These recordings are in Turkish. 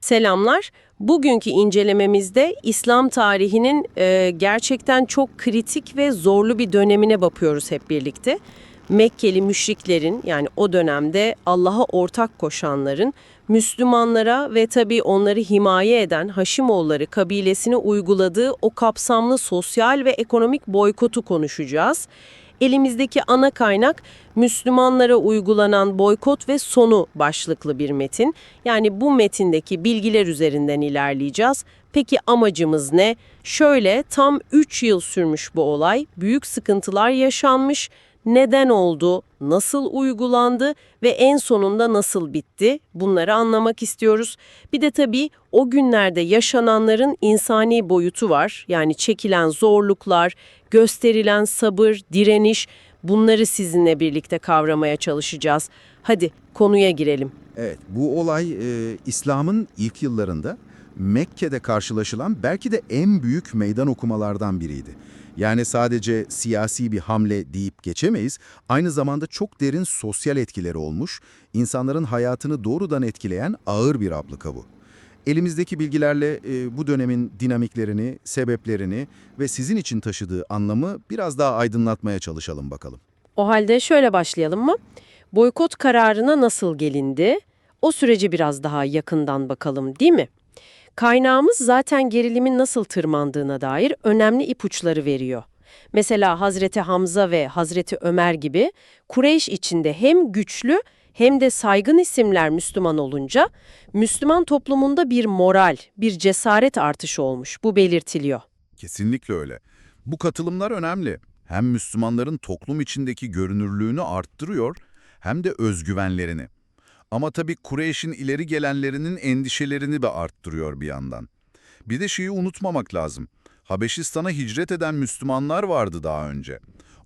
Selamlar. Bugünkü incelememizde İslam tarihinin e, gerçekten çok kritik ve zorlu bir dönemine bakıyoruz hep birlikte. Mekkeli müşriklerin yani o dönemde Allah'a ortak koşanların Müslümanlara ve tabii onları himaye eden Haşimoğulları kabilesine uyguladığı o kapsamlı sosyal ve ekonomik boykotu konuşacağız. Elimizdeki ana kaynak Müslümanlara uygulanan boykot ve sonu başlıklı bir metin. Yani bu metindeki bilgiler üzerinden ilerleyeceğiz. Peki amacımız ne? Şöyle tam 3 yıl sürmüş bu olay. Büyük sıkıntılar yaşanmış. Neden oldu? Nasıl uygulandı ve en sonunda nasıl bitti? Bunları anlamak istiyoruz. Bir de tabii o günlerde yaşananların insani boyutu var. Yani çekilen zorluklar, gösterilen sabır, direniş bunları sizinle birlikte kavramaya çalışacağız. Hadi konuya girelim. Evet, bu olay e, İslam'ın ilk yıllarında Mekke'de karşılaşılan belki de en büyük meydan okumalardan biriydi. Yani sadece siyasi bir hamle deyip geçemeyiz, aynı zamanda çok derin sosyal etkileri olmuş, insanların hayatını doğrudan etkileyen ağır bir abluka bu. Elimizdeki bilgilerle e, bu dönemin dinamiklerini, sebeplerini ve sizin için taşıdığı anlamı biraz daha aydınlatmaya çalışalım bakalım. O halde şöyle başlayalım mı? Boykot kararına nasıl gelindi? O süreci biraz daha yakından bakalım değil mi? Kaynağımız zaten gerilimin nasıl tırmandığına dair önemli ipuçları veriyor. Mesela Hazreti Hamza ve Hazreti Ömer gibi Kureyş içinde hem güçlü hem de saygın isimler Müslüman olunca Müslüman toplumunda bir moral, bir cesaret artışı olmuş. Bu belirtiliyor. Kesinlikle öyle. Bu katılımlar önemli. Hem Müslümanların toplum içindeki görünürlüğünü arttırıyor hem de özgüvenlerini. Ama tabii Kureyş'in ileri gelenlerinin endişelerini de arttırıyor bir yandan. Bir de şeyi unutmamak lazım. Habeşistan'a hicret eden Müslümanlar vardı daha önce.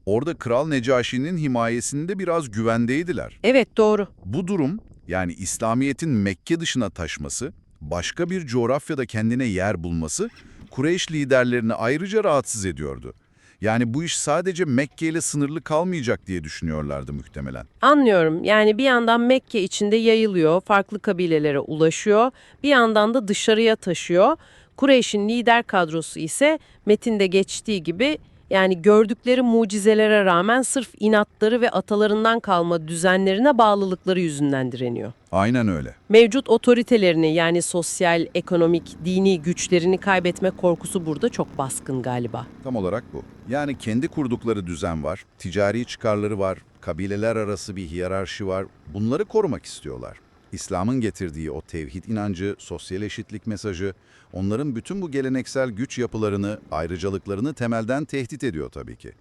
Orada Kral Necaşi'nin himayesinde biraz güvendeydiler. Evet doğru. Bu durum, yani İslamiyet'in Mekke dışına taşması, başka bir coğrafyada kendine yer bulması, Kureyş liderlerini ayrıca rahatsız ediyordu. Yani bu iş sadece Mekke ile sınırlı kalmayacak diye düşünüyorlardı muhtemelen. Anlıyorum. Yani bir yandan Mekke içinde yayılıyor, farklı kabilelere ulaşıyor. Bir yandan da dışarıya taşıyor. Kureyş'in lider kadrosu ise metinde geçtiği gibi yani gördükleri mucizelere rağmen sırf inatları ve atalarından kalma düzenlerine bağlılıkları yüzünden direniyor. Aynen öyle. Mevcut otoritelerini yani sosyal, ekonomik, dini güçlerini kaybetme korkusu burada çok baskın galiba. Tam olarak bu. Yani kendi kurdukları düzen var, ticari çıkarları var, kabileler arası bir hiyerarşi var. Bunları korumak istiyorlar. İslam'ın getirdiği o tevhid inancı, sosyal eşitlik mesajı, onların bütün bu geleneksel güç yapılarını, ayrıcalıklarını temelden tehdit ediyor tabii ki.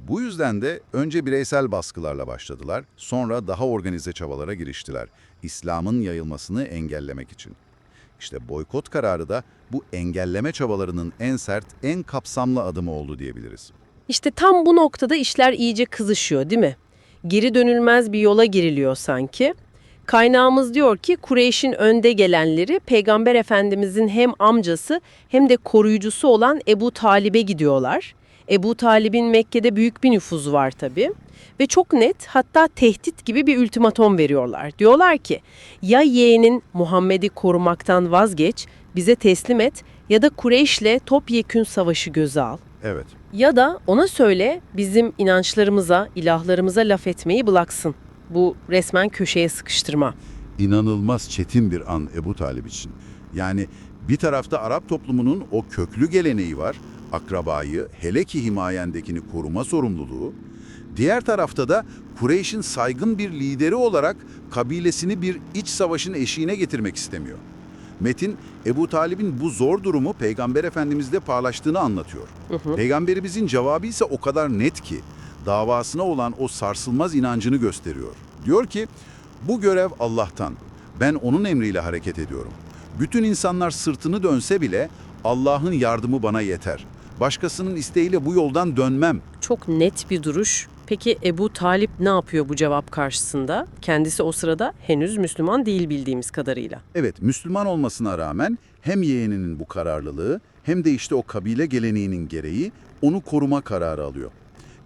Bu yüzden de önce bireysel baskılarla başladılar, sonra daha organize çabalara giriştiler. İslam'ın yayılmasını engellemek için. İşte boykot kararı da bu engelleme çabalarının en sert, en kapsamlı adımı oldu diyebiliriz. İşte tam bu noktada işler iyice kızışıyor değil mi? Geri dönülmez bir yola giriliyor sanki. Kaynağımız diyor ki Kureyş'in önde gelenleri Peygamber Efendimizin hem amcası hem de koruyucusu olan Ebu Talib'e gidiyorlar. Ebu Talib'in Mekke'de büyük bir nüfuzu var tabii. Ve çok net hatta tehdit gibi bir ultimatom veriyorlar. Diyorlar ki ya yeğenin Muhammed'i korumaktan vazgeç, bize teslim et ya da Kureyş'le topyekün savaşı göze al. Evet, Ya da ona söyle bizim inançlarımıza, ilahlarımıza laf etmeyi bıraksın. Bu resmen köşeye sıkıştırma. İnanılmaz çetin bir an Ebu Talip için. Yani bir tarafta Arap toplumunun o köklü geleneği var, akrabayı, hele ki himayendekini koruma sorumluluğu. Diğer tarafta da Kureyş'in saygın bir lideri olarak kabilesini bir iç savaşın eşiğine getirmek istemiyor. Metin, Ebu Talib'in bu zor durumu Peygamber Efendimiz'le paylaştığını anlatıyor. Peygamberimizin cevabı ise o kadar net ki, davasına olan o sarsılmaz inancını gösteriyor. Diyor ki, bu görev Allah'tan. Ben onun emriyle hareket ediyorum. Bütün insanlar sırtını dönse bile Allah'ın yardımı bana yeter. Başkasının isteğiyle bu yoldan dönmem. Çok net bir duruş. Peki Ebu Talip ne yapıyor bu cevap karşısında? Kendisi o sırada henüz Müslüman değil bildiğimiz kadarıyla. Evet, Müslüman olmasına rağmen hem yeğeninin bu kararlılığı hem de işte o kabile geleneğinin gereği onu koruma kararı alıyor.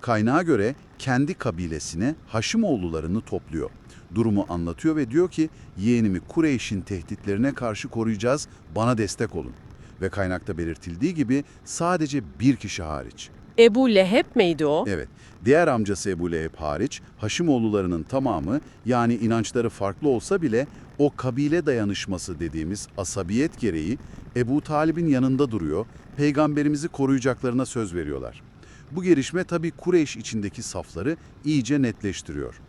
Kaynağa göre kendi kabilesine Haşimoğullarını topluyor. durumu anlatıyor ve diyor ki yeğenimi Kureyş'in tehditlerine karşı koruyacağız, bana destek olun. Ve kaynakta belirtildiği gibi sadece bir kişi hariç. Ebu Leheb miydi o? Evet, diğer amcası Ebu Leheb hariç Haşimoğullarının tamamı yani inançları farklı olsa bile o kabile dayanışması dediğimiz asabiyet gereği Ebu Talib'in yanında duruyor, peygamberimizi koruyacaklarına söz veriyorlar. Bu gelişme tabii Kureyş içindeki safları iyice netleştiriyor.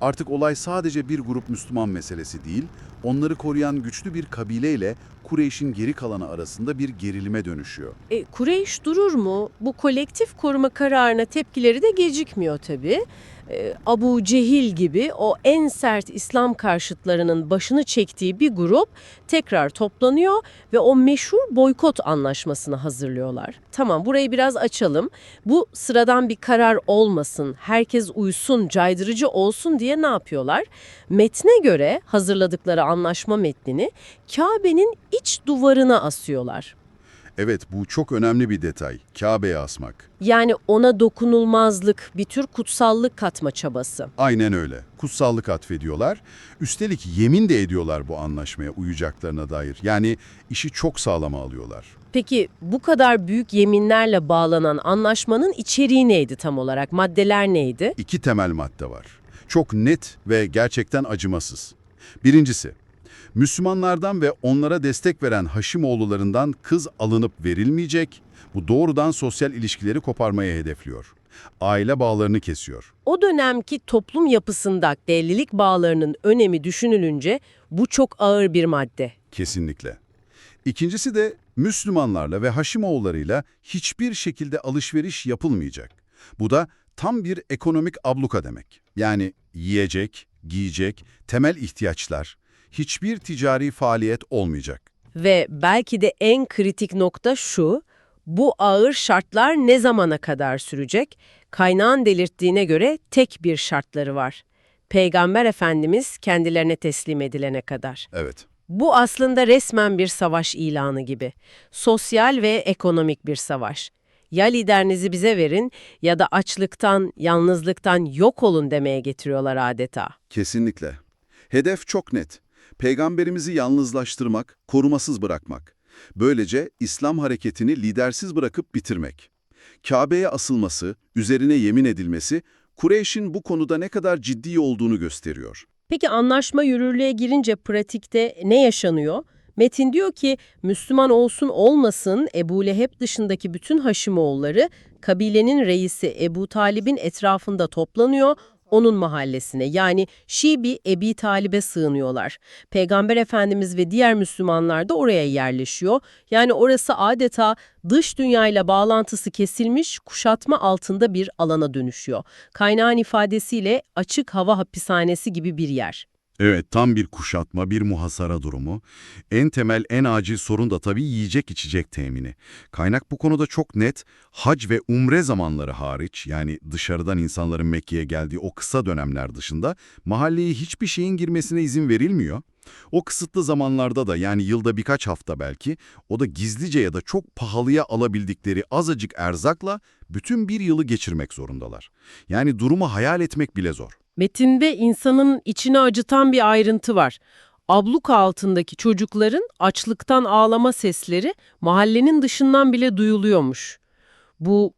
Artık olay sadece bir grup Müslüman meselesi değil, onları koruyan güçlü bir kabileyle Kureyş'in geri kalanı arasında bir gerilime dönüşüyor. E, Kureyş durur mu? Bu kolektif koruma kararına tepkileri de gecikmiyor tabii. E, Abu Cehil gibi o en sert İslam karşıtlarının başını çektiği bir grup tekrar toplanıyor ve o meşhur boykot anlaşmasını hazırlıyorlar. Tamam burayı biraz açalım. Bu sıradan bir karar olmasın, herkes uysun, caydırıcı olsun diye ne yapıyorlar? Metne göre hazırladıkları anlaşma metnini Kabe'nin iç duvarına asıyorlar. Evet, bu çok önemli bir detay. Kabe'ye asmak. Yani ona dokunulmazlık, bir tür kutsallık katma çabası. Aynen öyle. Kutsallık atfediyorlar. Üstelik yemin de ediyorlar bu anlaşmaya uyacaklarına dair. Yani işi çok sağlama alıyorlar. Peki bu kadar büyük yeminlerle bağlanan anlaşmanın içeriği neydi tam olarak? Maddeler neydi? İki temel madde var. Çok net ve gerçekten acımasız. Birincisi, Müslümanlardan ve onlara destek veren Haşimoğullarından kız alınıp verilmeyecek, bu doğrudan sosyal ilişkileri koparmaya hedefliyor. Aile bağlarını kesiyor. O dönemki toplum yapısında evlilik bağlarının önemi düşünülünce bu çok ağır bir madde. Kesinlikle. İkincisi de Müslümanlarla ve Haşimoğullarıyla hiçbir şekilde alışveriş yapılmayacak. Bu da tam bir ekonomik abluka demek. Yani yiyecek, giyecek, temel ihtiyaçlar, hiçbir ticari faaliyet olmayacak. Ve belki de en kritik nokta şu, bu ağır şartlar ne zamana kadar sürecek? Kaynağın delirttiğine göre tek bir şartları var. Peygamber Efendimiz kendilerine teslim edilene kadar. Evet. Bu aslında resmen bir savaş ilanı gibi. Sosyal ve ekonomik bir savaş. Ya liderinizi bize verin ya da açlıktan, yalnızlıktan yok olun demeye getiriyorlar adeta. Kesinlikle. Hedef çok net. Peygamberimizi yalnızlaştırmak, korumasız bırakmak. Böylece İslam hareketini lidersiz bırakıp bitirmek. Kabe'ye asılması, üzerine yemin edilmesi, Kureyş'in bu konuda ne kadar ciddi olduğunu gösteriyor. Peki anlaşma yürürlüğe girince pratikte ne yaşanıyor? Metin diyor ki Müslüman olsun olmasın Ebu Leheb dışındaki bütün Haşimoğulları kabilenin reisi Ebu Talib'in etrafında toplanıyor, onun mahallesine yani Şibi Ebi Talib'e sığınıyorlar. Peygamber Efendimiz ve diğer Müslümanlar da oraya yerleşiyor. Yani orası adeta dış dünyayla bağlantısı kesilmiş kuşatma altında bir alana dönüşüyor. Kaynağın ifadesiyle açık hava hapishanesi gibi bir yer. Evet, tam bir kuşatma, bir muhasara durumu. En temel, en acil sorun da tabii yiyecek içecek temini. Kaynak bu konuda çok net. Hac ve umre zamanları hariç, yani dışarıdan insanların Mekke'ye geldiği o kısa dönemler dışında, mahalleye hiçbir şeyin girmesine izin verilmiyor. O kısıtlı zamanlarda da yani yılda birkaç hafta belki, o da gizlice ya da çok pahalıya alabildikleri azıcık erzakla bütün bir yılı geçirmek zorundalar. Yani durumu hayal etmek bile zor. Metinde insanın içini acıtan bir ayrıntı var. Abluka altındaki çocukların açlıktan ağlama sesleri mahallenin dışından bile duyuluyormuş. Bu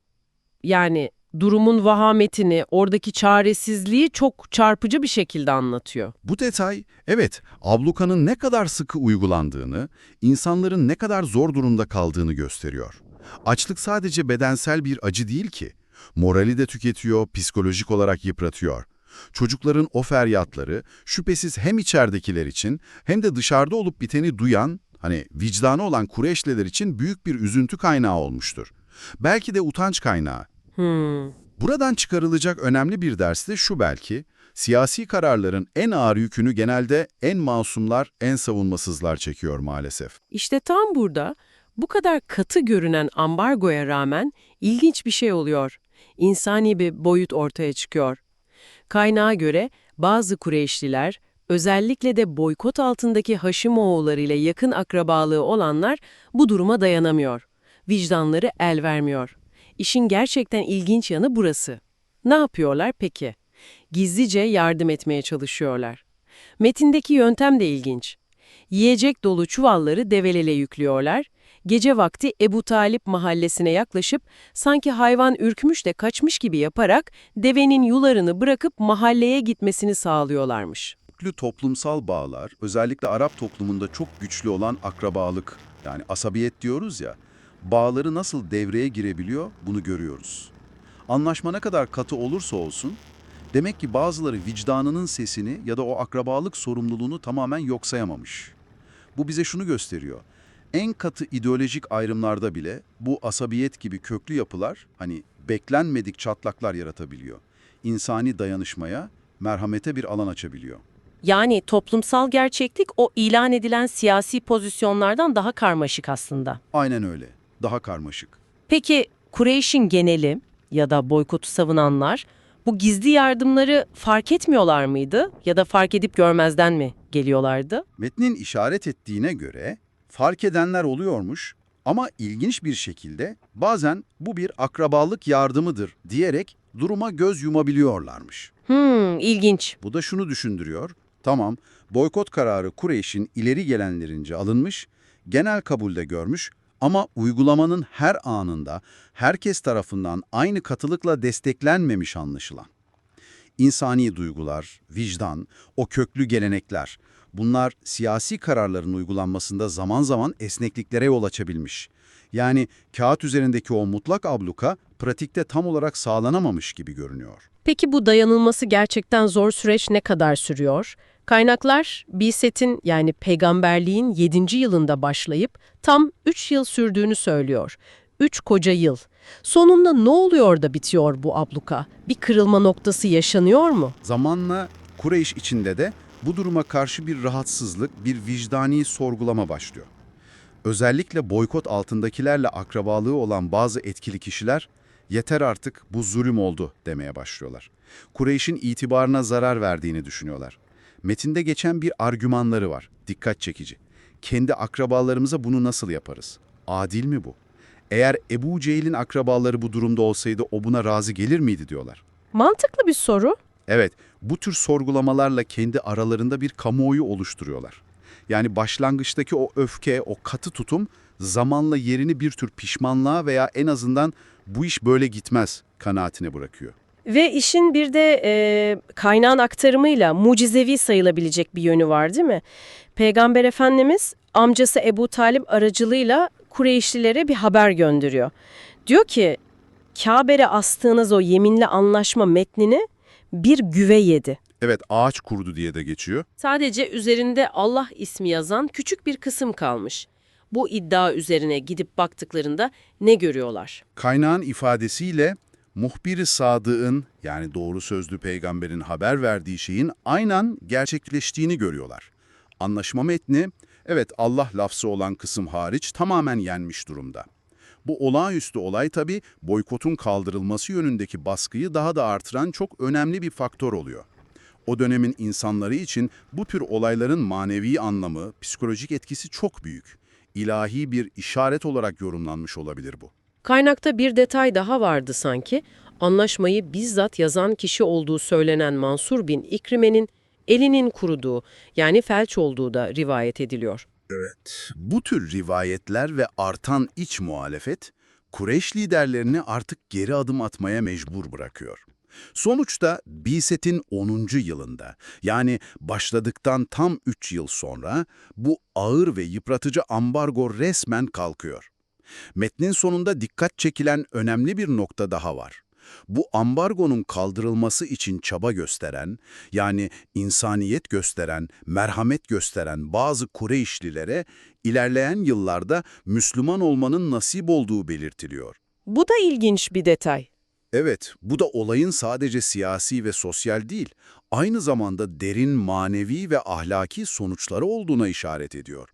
yani durumun vahametini, oradaki çaresizliği çok çarpıcı bir şekilde anlatıyor. Bu detay, evet, ablukanın ne kadar sıkı uygulandığını, insanların ne kadar zor durumda kaldığını gösteriyor. Açlık sadece bedensel bir acı değil ki. Morali de tüketiyor, psikolojik olarak yıpratıyor. Çocukların o feryatları şüphesiz hem içeridekiler için hem de dışarıda olup biteni duyan, hani vicdanı olan Kureyşliler için büyük bir üzüntü kaynağı olmuştur. Belki de utanç kaynağı. Hmm. Buradan çıkarılacak önemli bir ders de şu belki, siyasi kararların en ağır yükünü genelde en masumlar, en savunmasızlar çekiyor maalesef. İşte tam burada bu kadar katı görünen ambargoya rağmen ilginç bir şey oluyor. İnsani bir boyut ortaya çıkıyor. Kaynağa göre bazı Kureyşliler, özellikle de boykot altındaki Haşimoğulları ile yakın akrabalığı olanlar bu duruma dayanamıyor. Vicdanları el vermiyor. İşin gerçekten ilginç yanı burası. Ne yapıyorlar peki? Gizlice yardım etmeye çalışıyorlar. Metindeki yöntem de ilginç. Yiyecek dolu çuvalları develele yüklüyorlar. Gece vakti Ebu Talip mahallesine yaklaşıp sanki hayvan ürkmüş de kaçmış gibi yaparak devenin yularını bırakıp mahalleye gitmesini sağlıyorlarmış. Köklü toplumsal bağlar, özellikle Arap toplumunda çok güçlü olan akrabalık, yani asabiyet diyoruz ya, bağları nasıl devreye girebiliyor bunu görüyoruz. Anlaşma ne kadar katı olursa olsun, demek ki bazıları vicdanının sesini ya da o akrabalık sorumluluğunu tamamen yok sayamamış. Bu bize şunu gösteriyor. En katı ideolojik ayrımlarda bile bu asabiyet gibi köklü yapılar hani beklenmedik çatlaklar yaratabiliyor. İnsani dayanışmaya, merhamete bir alan açabiliyor. Yani toplumsal gerçeklik o ilan edilen siyasi pozisyonlardan daha karmaşık aslında. Aynen öyle. Daha karmaşık. Peki Kureyş'in geneli ya da boykotu savunanlar bu gizli yardımları fark etmiyorlar mıydı ya da fark edip görmezden mi geliyorlardı? Metnin işaret ettiğine göre fark edenler oluyormuş ama ilginç bir şekilde bazen bu bir akrabalık yardımıdır diyerek duruma göz yumabiliyorlarmış. Hmm, ilginç. Bu da şunu düşündürüyor. Tamam, boykot kararı Kureyş'in ileri gelenlerince alınmış, genel kabulde görmüş ama uygulamanın her anında herkes tarafından aynı katılıkla desteklenmemiş anlaşılan. İnsani duygular, vicdan, o köklü gelenekler, bunlar siyasi kararların uygulanmasında zaman zaman esnekliklere yol açabilmiş. Yani kağıt üzerindeki o mutlak abluka pratikte tam olarak sağlanamamış gibi görünüyor. Peki bu dayanılması gerçekten zor süreç ne kadar sürüyor? Kaynaklar Biset'in yani peygamberliğin 7. yılında başlayıp tam 3 yıl sürdüğünü söylüyor. 3 koca yıl. Sonunda ne oluyor da bitiyor bu abluka? Bir kırılma noktası yaşanıyor mu? Zamanla Kureyş içinde de bu duruma karşı bir rahatsızlık, bir vicdani sorgulama başlıyor. Özellikle boykot altındakilerle akrabalığı olan bazı etkili kişiler, yeter artık bu zulüm oldu demeye başlıyorlar. Kureyş'in itibarına zarar verdiğini düşünüyorlar. Metinde geçen bir argümanları var, dikkat çekici. Kendi akrabalarımıza bunu nasıl yaparız? Adil mi bu? Eğer Ebu Cehil'in akrabaları bu durumda olsaydı o buna razı gelir miydi diyorlar. Mantıklı bir soru. Evet, bu tür sorgulamalarla kendi aralarında bir kamuoyu oluşturuyorlar. Yani başlangıçtaki o öfke, o katı tutum zamanla yerini bir tür pişmanlığa veya en azından bu iş böyle gitmez kanaatine bırakıyor. Ve işin bir de e, kaynağın aktarımıyla mucizevi sayılabilecek bir yönü var değil mi? Peygamber Efendimiz amcası Ebu Talip aracılığıyla Kureyşlilere bir haber gönderiyor. Diyor ki Kabe'ye astığınız o yeminli anlaşma metnini bir güve yedi. Evet, ağaç kurdu diye de geçiyor. Sadece üzerinde Allah ismi yazan küçük bir kısım kalmış. Bu iddia üzerine gidip baktıklarında ne görüyorlar? Kaynağın ifadesiyle muhbir-i sadıığın yani doğru sözlü peygamberin haber verdiği şeyin aynen gerçekleştiğini görüyorlar. Anlaşma metni, evet Allah lafzı olan kısım hariç tamamen yenmiş durumda. Bu olağanüstü olay tabii boykotun kaldırılması yönündeki baskıyı daha da artıran çok önemli bir faktör oluyor. O dönemin insanları için bu tür olayların manevi anlamı, psikolojik etkisi çok büyük. İlahi bir işaret olarak yorumlanmış olabilir bu. Kaynakta bir detay daha vardı sanki. Anlaşmayı bizzat yazan kişi olduğu söylenen Mansur bin İkrime'nin elinin kuruduğu yani felç olduğu da rivayet ediliyor. Bu tür rivayetler ve artan iç muhalefet, Kureyş liderlerini artık geri adım atmaya mecbur bırakıyor. Sonuçta Biset'in 10. yılında, yani başladıktan tam 3 yıl sonra bu ağır ve yıpratıcı ambargo resmen kalkıyor. Metnin sonunda dikkat çekilen önemli bir nokta daha var. Bu ambargonun kaldırılması için çaba gösteren, yani insaniyet gösteren, merhamet gösteren bazı Kureyşlilere ilerleyen yıllarda Müslüman olmanın nasip olduğu belirtiliyor. Bu da ilginç bir detay. Evet, bu da olayın sadece siyasi ve sosyal değil, aynı zamanda derin manevi ve ahlaki sonuçları olduğuna işaret ediyor.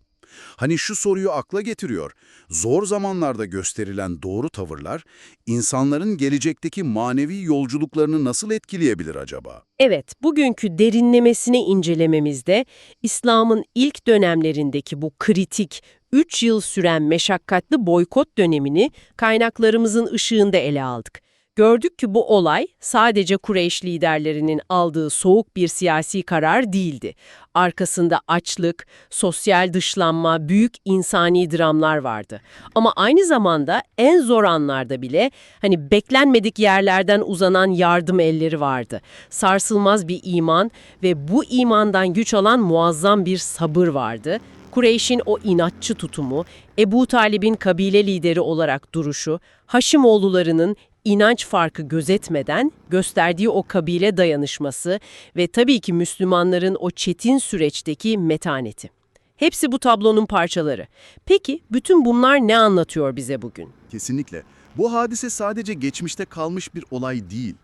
Hani şu soruyu akla getiriyor. Zor zamanlarda gösterilen doğru tavırlar, insanların gelecekteki manevi yolculuklarını nasıl etkileyebilir acaba? Evet, bugünkü derinlemesine incelememizde İslam'ın ilk dönemlerindeki bu kritik, 3 yıl süren meşakkatli boykot dönemini kaynaklarımızın ışığında ele aldık. Gördük ki bu olay sadece Kureyş liderlerinin aldığı soğuk bir siyasi karar değildi. Arkasında açlık, sosyal dışlanma, büyük insani dramlar vardı. Ama aynı zamanda en zor anlarda bile hani beklenmedik yerlerden uzanan yardım elleri vardı. Sarsılmaz bir iman ve bu imandan güç alan muazzam bir sabır vardı. Kureyş'in o inatçı tutumu, Ebu Talib'in kabile lideri olarak duruşu, Haşimoğullarının inanç farkı gözetmeden gösterdiği o kabile dayanışması ve tabii ki Müslümanların o çetin süreçteki metaneti. Hepsi bu tablonun parçaları. Peki bütün bunlar ne anlatıyor bize bugün? Kesinlikle. Bu hadise sadece geçmişte kalmış bir olay değil.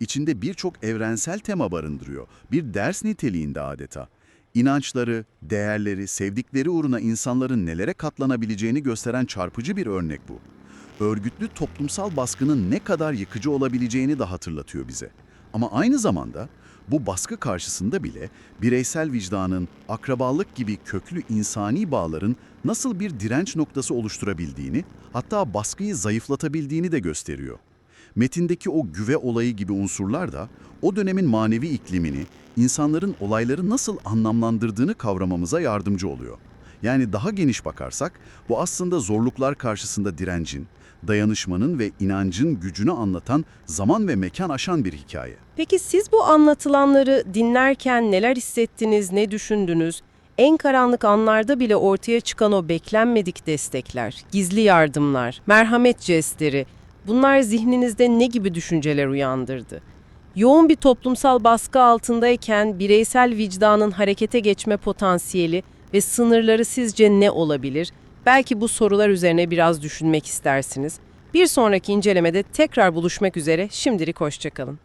İçinde birçok evrensel tema barındırıyor. Bir ders niteliğinde adeta. İnançları, değerleri, sevdikleri uğruna insanların nelere katlanabileceğini gösteren çarpıcı bir örnek bu. Örgütlü toplumsal baskının ne kadar yıkıcı olabileceğini de hatırlatıyor bize. Ama aynı zamanda bu baskı karşısında bile bireysel vicdanın, akrabalık gibi köklü insani bağların nasıl bir direnç noktası oluşturabildiğini, hatta baskıyı zayıflatabildiğini de gösteriyor. Metindeki o güve olayı gibi unsurlar da o dönemin manevi iklimini, insanların olayları nasıl anlamlandırdığını kavramamıza yardımcı oluyor. Yani daha geniş bakarsak bu aslında zorluklar karşısında direncin, dayanışmanın ve inancın gücünü anlatan zaman ve mekan aşan bir hikaye. Peki siz bu anlatılanları dinlerken neler hissettiniz, ne düşündünüz? En karanlık anlarda bile ortaya çıkan o beklenmedik destekler, gizli yardımlar, merhamet jestleri, bunlar zihninizde ne gibi düşünceler uyandırdı? Yoğun bir toplumsal baskı altındayken bireysel vicdanın harekete geçme potansiyeli ve sınırları sizce ne olabilir? Belki bu sorular üzerine biraz düşünmek istersiniz. Bir sonraki incelemede tekrar buluşmak üzere, şimdilik hoşçakalın.